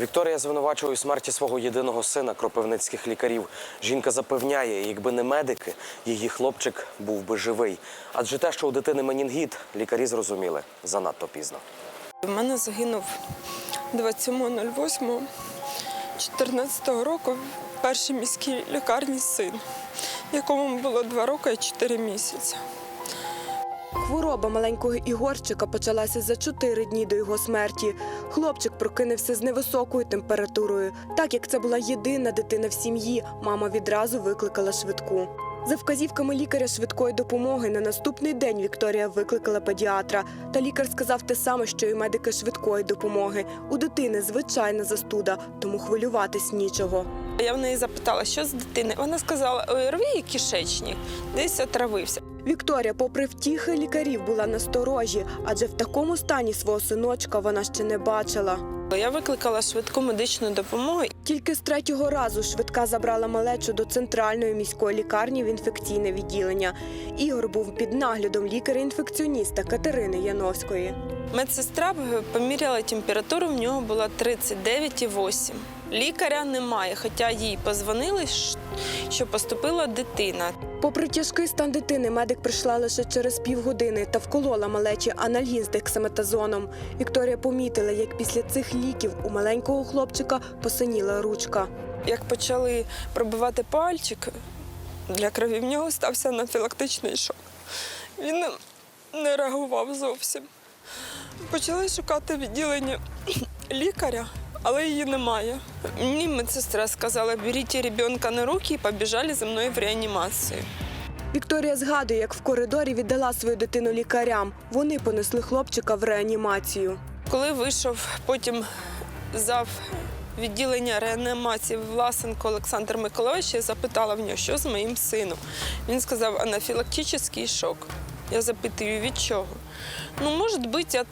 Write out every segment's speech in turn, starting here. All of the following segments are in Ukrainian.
Вікторія звинувачує у смерті свого єдиного сина кропивницьких лікарів. Жінка запевняє, якби не медики, її хлопчик був би живий. Адже те, що у дитини менінгіт, лікарі зрозуміли занадто пізно. У мене загинув 27.08.14 року в першій міській лікарні син, якому було 2 роки і 4 місяці. Хвороба маленького Ігорчика почалася за чотири дні до його смерті. Хлопчик прокинувся з невисокою температурою. Так як це була єдина дитина в сім'ї, мама відразу викликала швидку. За вказівками лікаря швидкої допомоги на наступний день Вікторія викликала педіатра. Та лікар сказав те саме, що й медики швидкої допомоги. У дитини звичайна застуда, тому хвилюватись нічого. Я в неї запитала, що з дитини. Вона сказала, ОРВІ і кишечник, десь отравився. Вікторія, попри втіхи лікарів, була насторожі, адже в такому стані свого синочка вона ще не бачила. Я викликала швидку медичну допомогу. Тільки з третього разу швидка забрала малечу до центральної міської лікарні в інфекційне відділення. Ігор був під наглядом лікаря-інфекціоніста Катерини Яновської. Медсестра поміряла температуру, в нього була 39,8. Лікаря немає, хоча їй позвонили, що поступила дитина. Попри тяжкий стан дитини, медик прийшла лише через півгодини та вколола малечі анальгін з дексаметазоном. Вікторія помітила, як після цих ліків у маленького хлопчика посиніла ручка. Як почали пробивати пальчик, для крові в нього стався анафілактичний шок. Він не реагував зовсім. Почали шукати відділення лікаря, але її немає. Мені медсестра сказала, беріть ребенка на руки і побіжали за мною в реанімацію. Вікторія згадує, як в коридорі віддала свою дитину лікарям. Вони понесли хлопчика в реанімацію. Коли вийшов потім зав відділення реанімації Власенко Олександр Миколаївич, я запитала в нього, що з моїм сином. Він сказав, анафілактичний шок. Я запитую, від чого? Ну, може бути, від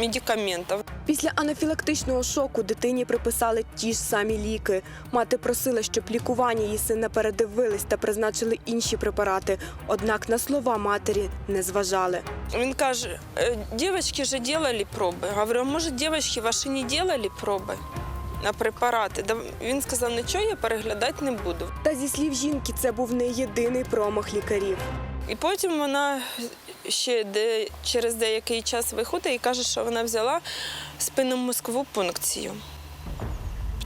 медикаментів. Після анафілактичного шоку дитині приписали ті ж самі ліки. Мати просила, щоб лікування її сина передивились та призначили інші препарати. Однак на слова матері не зважали. Він каже, «Е, дівчатки вже робили проби. Говорю, може, дівчатки ваші не робили проби на препарати? Він сказав, нічого я переглядати не буду. Та зі слів жінки, це був не єдиний промах лікарів. І потім вона ще де, через деякий час виходить і каже, що вона взяла спинномозкову пункцію.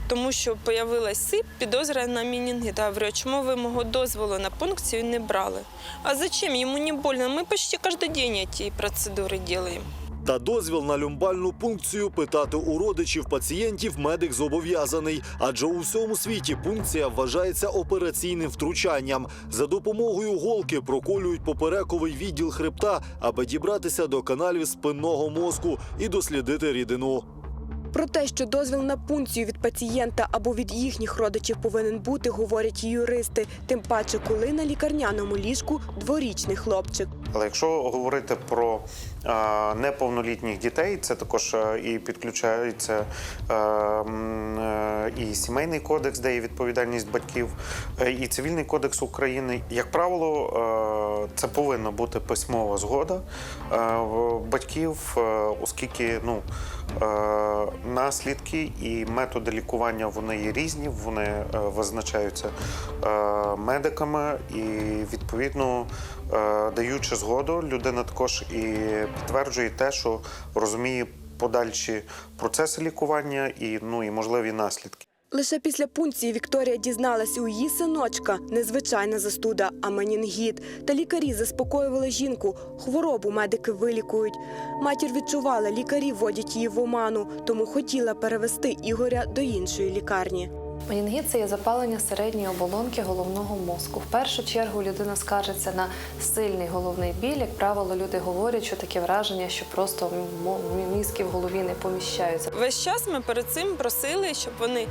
Тому що з'явилась сип, підозра на мінінгіт. Говорю, чому ви мого дозволу на пункцію не брали? А зачем? Йому не больно. Ми почти кожен день ці процедури робимо. Та дозвіл на люмбальну пункцію питати у родичів пацієнтів медик зобов'язаний, адже у всьому світі пункція вважається операційним втручанням. За допомогою голки проколюють поперековий відділ хребта, аби дібратися до каналів спинного мозку і дослідити рідину. Про те, що дозвіл на пункцію від пацієнта або від їхніх родичів повинен бути, говорять юристи. Тим паче, коли на лікарняному ліжку дворічний хлопчик. Але якщо говорити про неповнолітніх дітей, це також і підключається і сімейний кодекс, де є відповідальність батьків, е, і цивільний кодекс України. Як правило, це повинна бути письмова згода батьків, е, оскільки ну. е, Наслідки і методи лікування вони є різні, вони визначаються медиками і відповідно е, даючи згоду, людина також і підтверджує те, що розуміє подальші процеси лікування і ну і можливі наслідки. Лише після пункції Вікторія дізналася у її синочка незвичайна застуда, а менінгіт. Та лікарі заспокоювали жінку. Хворобу медики вилікують. Матір відчувала, лікарі вводять її в оману, тому хотіла перевести Ігоря до іншої лікарні. Менінгіт – це є запалення середньої оболонки головного мозку. В першу чергу людина скаржиться на сильний головний біль. Як правило, люди говорять, що таке враження, що просто мізки в голові не поміщаються. Весь час ми перед цим просили, щоб вони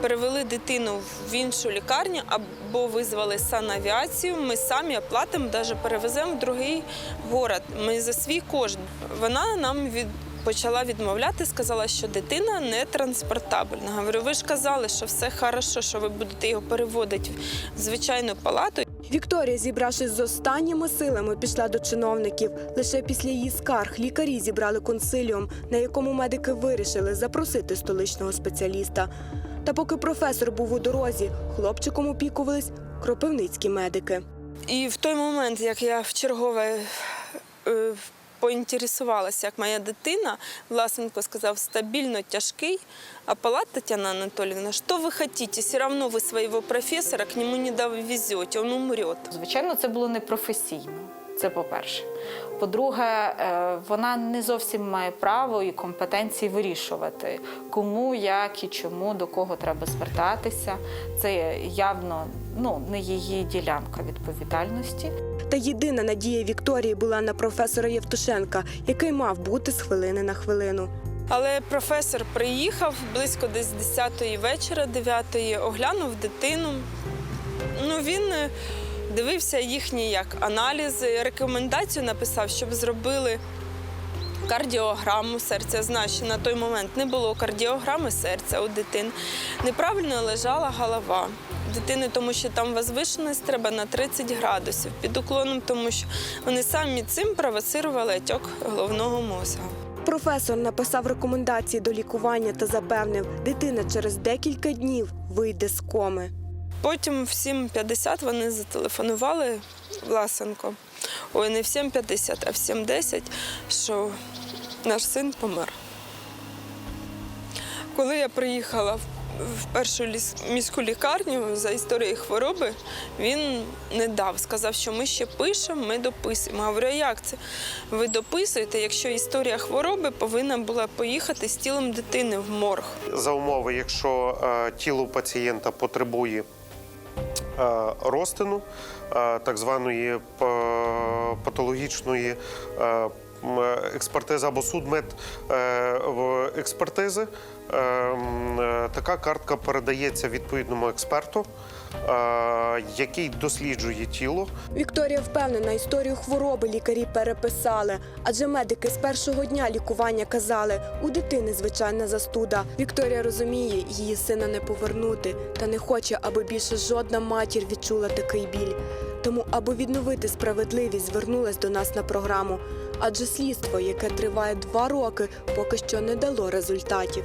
перевели дитину в іншу лікарню або визвали санавіацію. Ми самі оплатимо, навіть перевеземо в другий город. Ми за свій кошт. Вона нам від. Почала відмовляти, сказала, що дитина не транспортабельна. Говорю, ви ж казали, що все хорошо, що ви будете його переводити в звичайну палату. Вікторія, зібравшись з останніми силами, пішла до чиновників. Лише після її скарг лікарі зібрали консиліум, на якому медики вирішили запросити столичного спеціаліста. Та поки професор був у дорозі, хлопчиком опікувались кропивницькі медики. І в той момент, як я в чергове е, поінтересувалася, як моя дитина, Власенко сказав, стабільно тяжкий, а палат Тетяна Анатольевна, що ви хочете, все одно ви свого професора к нему не довезете, він умрет. Звичайно, це було непрофесійно. Це по-перше. По-друге, е, вона не зовсім має право і компетенції вирішувати, кому, як і чому, до кого треба звертатися. Це явно ну, не її ділянка відповідальності. Та єдина надія Вікторії була на професора Євтушенка, який мав бути з хвилини на хвилину. Але професор приїхав близько десь 10-ї вечора, 9-ї, оглянув дитину. Ну, він е, дивився їхні як аналізи, рекомендацію написав, щоб зробили кардіограму серця. Значить, на той момент не було кардіограми серця у дитини. Неправильно лежала голова дитини, тому що там возвишеність треба на 30 градусів під уклоном, тому що вони самі цим провоцирували отек головного мозга. Професор написав рекомендації до лікування та запевнив, дитина через декілька днів вийде з коми. Потім в 7.50 вони зателефонували Власенко. Ой, не в 7.50, а в 7.10, що наш син помер. Коли я приїхала в- першу міську лікарню за історією хвороби, він не дав. Сказав, що ми ще пишемо, ми дописуємо. Говорю, а як це? Ви дописуєте, якщо історія хвороби повинна була поїхати з тілом дитини в морг. За умови, якщо е, тіло пацієнта потребує розтину, е, так званої патологічної е, експертизи або судмед е, експертизи, е, е, така картка передається відповідному експерту, е, який досліджує тіло. Вікторія впевнена, історію хвороби лікарі переписали, адже медики з першого дня лікування казали, у дитини звичайна застуда. Вікторія розуміє, її сина не повернути, та не хоче, аби більше жодна матір відчула такий біль. Тому, аби відновити справедливість, звернулась до нас на програму. Адже слідство, яке триває два роки, поки що не дало результатів.